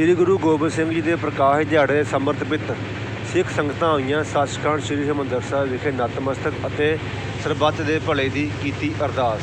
ਸ੍ਰੀ ਗੁਰੂ ਗੋਬਿੰਦ ਸਿੰਘ ਜੀ ਦੇ ਪ੍ਰਕਾਸ਼ ਦਿਹਾੜੇ ਸਮਰਪਿਤ ਸਿੱਖ ਸੰਗਤਾਂ ਹੋਈਆਂ ਸੱਚਖੰਡ ਸ੍ਰੀ ਹਰਿਮੰਦਰ ਸਾਹਿਬ ਵਿਖੇ ਨਤਮਸਤਕ ਅਤੇ ਸਰਬੱਤ ਦੇ ਭਲੇ ਦੀ ਕੀਤੀ ਅਰਦਾਸ।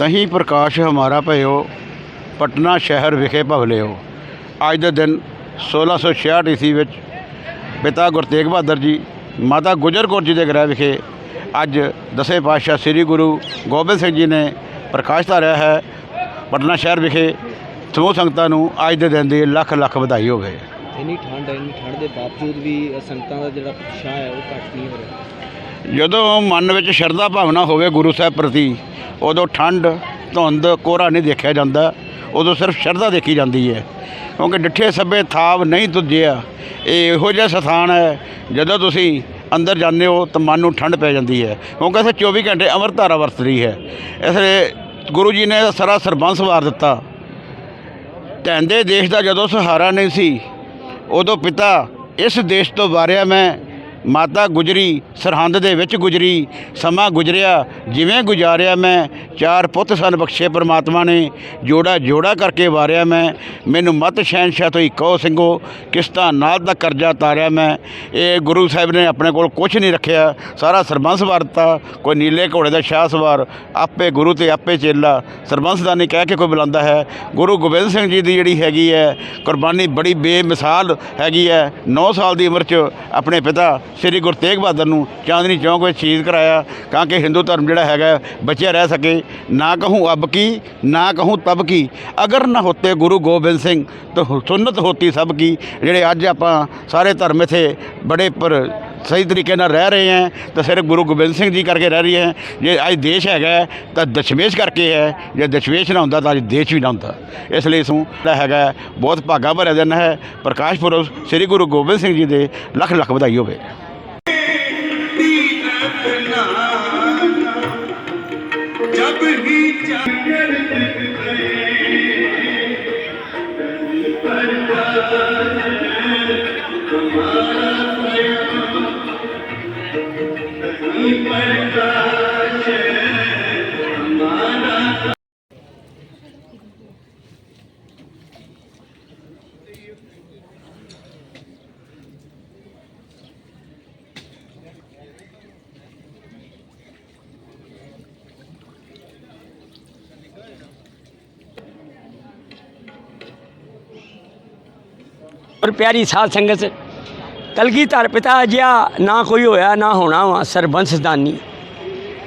ਤਹੀਂ ਪ੍ਰਕਾਸ਼ ਹਮਾਰਾ ਭਇਓ, ਪਟਨਾ ਸ਼ਹਿਰ ਵਿਖੇ ਭਵਲਿਓ ਅੱਜ ਦੇ ਦਿਨ 1666 ਈਸਵੀ ਵਿੱਚ ਪਿਤਾ ਗੁਰੂ ਤੇਗ ਬਹਾਦਰ ਜੀ, ਮਾਤਾ ਗੁਜਰ ਕੌਰ ਜੀ ਦੇ ਗ੍ਰਹਿ ਵਿਖੇ ਅੱਜ ਦਸਵੇਂ ਪਾਤਸ਼ਾਹ ਸ੍ਰੀ ਗੁਰੂ ਗੋਬਿੰਦ ਸਿੰਘ ਜੀ ਨੇ ਪ੍ਰਕਾਸ਼ ਧਾਰਿਆ ਹੈ। ਪਟਨਾ ਸ਼ਹਿਰ ਵਿਖੇ ਸਮੂਹ ਸੰਗਤਾਂ ਨੂੰ ਅੱਜ ਦੇ ਦਿਨ ਦੀ ਲੱਖ ਲੱਖ ਵਧਾਈ ਹੋਵੇ। ਇੰਨੀ ਠੰਡ ਹੈ, ਇੰਨੀ ਠੰਡ ਦੇ ਬਾਵਜੂਦ ਵੀ ਸੰਗਤਾਂ ਦਾ ਜਿਹੜਾ ਉਤਸ਼ਾਹ ਹੈ, ਉਹ ਘੱਟ ਨਹੀਂ ਹੋ ਰਿਹਾ। ਜਦੋਂ ਮਨ ਵਿੱਚ ਸ਼ਰਧਾ ਭਾਵਨਾ ਹੋਵੇ ਗੁਰੂ ਸਾਹਿਬ ਪ੍ਰਤੀ, ਉਦੋਂ ਠੰਡ, ਧੁੰਦ, ਕੋਹਰਾ ਨਹੀਂ ਦੇਖਿਆ ਜਾਂਦਾ। ਉਦੋਂ ਸਿਰਫ ਸ਼ਰਧਾ ਦੇਖੀ ਜਾਂਦੀ ਹੈ। ਕਿਉਂਕਿ ਡਿੱਠੇ ਸੱਬੇ ਥਾਵ ਨਹੀਂ ਤੁਝਿਆ ਇਹ ਇਹੋ ਜਿਹਾ ਸਥਾਨ ਹੈ, ਜਦੋਂ ਤੁਸੀਂ ਅੰਦਰ ਜਾਂਦੇ ਹੋ ਤਾਂ ਮਨ ਨੂੰ ਠੰਡ ਪੈ ਜਾਂਦੀ ਹੈ। ਕਿਉਂਕਿ ਇੱਥੇ 24 ਘੰਟੇ ਅੰਮ੍ਰਿਤ ਧਾਰਾ ਵਰਤ ਰਹੀ ਹੈ। ਇਸ ਲਈ ਗੁਰੂ ਜੀ ਨੇ ਸਾਰਾ ਸਰਬੰਸ ਵਾਰ ਦਿੱਤਾ। ਧੈਂਦੇ ਦੇਸ਼ ਦਾ ਜਦੋਂ ਸਹਾਰਾ ਨਹੀਂ ਸੀ ਉਦੋਂ ਪਿਤਾ ਇਸ ਦੇਸ਼ ਤੋਂ ਵਾਰਿਆ ਮੈਂ। ਮਾਤਾ ਗੁਜਰੀ, ਸਰਹੰਦ ਦੇ ਵਿੱਚ ਗੁਜਰੀ, ਸਮਾਂ ਗੁਜਰਿਆ, ਜਿਵੇਂ ਗੁਜ਼ਾਰਿਆ ਮੈਂ, ਚਾਰ ਪੁੱਤ ਸਨ ਬਖਸ਼ੇ ਪ੍ਰਮਾਤਮਾ ਨੇ, ਜੋੜਾ ਜੋੜਾ ਕਰਕੇ ਵਾਰਿਆ ਮੈਂ, ਮੈਨੂੰ ਮਤ ਸ਼ਹਿਨਸ਼ਾਹ ਤੋਂ ਹੀ ਕਹੋ ਸਿੰਘੋ, ਕਿਸ਼ਤਾਂ ਨਾਲ ਦਾ ਕਰਜ਼ਾ ਤਾਰਿਆ ਮੈਂ, ਇਹ ਗੁਰੂ ਸਾਹਿਬ ਨੇ ਆਪਣੇ ਕੋਲ ਕੁਝ ਨਹੀਂ ਰੱਖਿਆ, ਸਾਰਾ ਸਰਬੰਸ ਵਾਰਤਾ ਕੋਈ ਨੀਲੇ ਘੋੜੇ ਦਾ ਸ਼ਾਹ ਸਵਾਰ, ਆਪੇ ਗੁਰੂ ਤੇ ਆਪੇ ਚੇਲਾ, ਸਰਬੰਸਦਾਨੀ ਕਹਿ ਕੇ ਕੋਈ ਬੁਲਾਉਂਦਾ ਹੈ, ਗੁਰੂ ਗੋਬਿੰਦ ਸਿੰਘ ਜੀ ਦੀ ਜਿਹੜੀ ਹੈਗੀ ਹੈ, ਕੁਰਬਾਨੀ ਬੜੀ ਬੇਮਿਸਾਲ ਹੈਗੀ ਹੈ 9 ਸਾਲ ਦੀ ਉਮਰ 'ਚ ਆਪਣੇ ਪਿਤਾ ਸ੍ਰੀ ਗੁਰੂ ਤੇਗ ਬਹਾਦਰ ਨੂੰ ਚਾਂਦਨੀ ਚੌਂਕ ਵਿੱਚ ਸ਼ਹੀਦ ਕਰਾਇਆ, ਤਾਂ ਕਿ ਹਿੰਦੂ ਧਰਮ ਜਿਹੜਾ ਹੈਗਾ, ਬਚਿਆ ਰਹਿ ਸਕੇ। ਨਾ ਕਹੂੰ ਅਬ ਕੀ, ਨਾ ਕਹੂੰ ਤਬ ਕੀ। ਅਗਰ ਨਾ ਹੋਤੇ ਗੁਰੂ ਗੋਬਿੰਦ ਸਿੰਘ, ਤਾਂ ਸੁਨਤ ਸੁੰਨਤ ਹੋਤੀ ਸਭ ਕੀ। ਜਿਹੜੇ ਅੱਜ ਆਪਾਂ ਸਾਰੇ ਧਰਮ ਇੱਥੇ ਬੜੇ ਪਰ ਸਹੀ ਤਰੀਕੇ ਨਾਲ ਰਹਿ ਰਹੇ ਹੈ, ਤਾਂ ਸਿਰ ਗੁਰੂ ਗੋਬਿੰਦ ਸਿੰਘ ਜੀ ਕਰਕੇ ਰਹਿ ਰਹੀ ਹੈ। ਜੇ ਅੱਜ ਦੇਸ਼ ਹੈਗਾ ਤਾਂ ਦਸ਼ਮੇਸ਼ ਕਰਕੇ ਹੈ। ਜੇ ਦਸ਼ਮੇਸ਼ ਨਾ ਹੁੰਦਾ, ਤਾਂ ਅੱਜ ਦੇਸ਼ ਵੀ ਨਾ ਹੁੰਦਾ। ਇਸ ਲਈ ਸੂ ਜਿਹੜਾ ਹੈਗਾ ਬਹੁਤ ਭਾਗਾ ਭਰਿਆ ਦਿਨ ਹੈ। ਪ੍ਰਕਾਸ਼ ਪੁਰਬ ਸ੍ਰੀ ਗੁਰੂ ਗੋਬਿੰਦ ਸਿੰਘ ਜੀ ਦੇ ਲੱਖ ਲੱਖ ਵਧਾਈ ਹੋਵੇ। ਔਰ ਪਿਆਰੀ ਸਾਧ ਸੰਗਤ ਕਲਗੀਧਰ ਪਿਤਾ ਜਿਹਾ ਨਾ ਕੋਈ ਹੋਇਆ, ਨਾ ਹੋਣਾ ਵਾ ਸਰਬੰਸਦਾਨੀ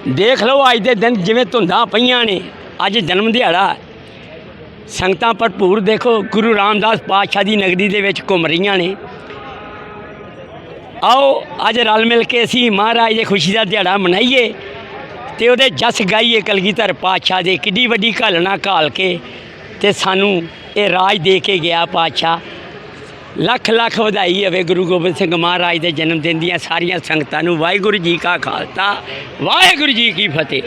ਦੇਖ ਲਓ ਅੱਜ ਦੇ ਦਿਨ ਜਿਵੇਂ ਧੁੰਦਾਂ ਪਈਆਂ ਨੇ, ਅੱਜ ਜਨਮ ਦਿਹਾੜਾ। ਸੰਗਤਾਂ ਭਰਪੂਰ ਦੇਖੋ, ਗੁਰੂ ਰਾਮਦਾਸ ਪਾਤਸ਼ਾਹ ਦੀ ਨਗਰੀ ਦੇ ਵਿੱਚ ਘੁੰਮ ਰਹੀਆਂ ਨੇ। ਆਓ, ਅੱਜ ਰਲ ਮਿਲ ਕੇ ਅਸੀਂ ਮਹਾਰਾਜ ਦੇ ਖੁਸ਼ੀ ਦਾ ਦਿਹਾੜਾ ਮਨਾਈਏ ਤੇ ਉਹਦੇ ਜਸ ਗਾਈਏ ਕਲਗੀਧਰ ਪਾਤਸ਼ਾਹ ਦੇ। ਕਿੱਡੀ ਵੱਡੀ ਘਾਲਣਾ ਘਾਲ ਕੇ ਤੇ ਸਾਨੂੰ ਇਹ ਰਾਜ ਦੇ ਕੇ ਗਿਆ ਪਾਤਸ਼ਾਹ। ਲੱਖ ਲੱਖ ਵਧਾਈ ਹੋਵੇ ਗੁਰੂ ਗੋਬਿੰਦ ਸਿੰਘ ਮਹਾਰਾਜ ਦੇ ਜਨਮ ਦਿਨ ਦੀਆਂ ਸਾਰੀਆਂ ਸੰਗਤਾਂ ਨੂੰ ਵਾਹਿਗੁਰੂ ਜੀ ਕਾ ਖਾਲਸਾ, ਵਾਹਿਗੁਰੂ ਜੀ ਕੀ ਫਤਿਹ।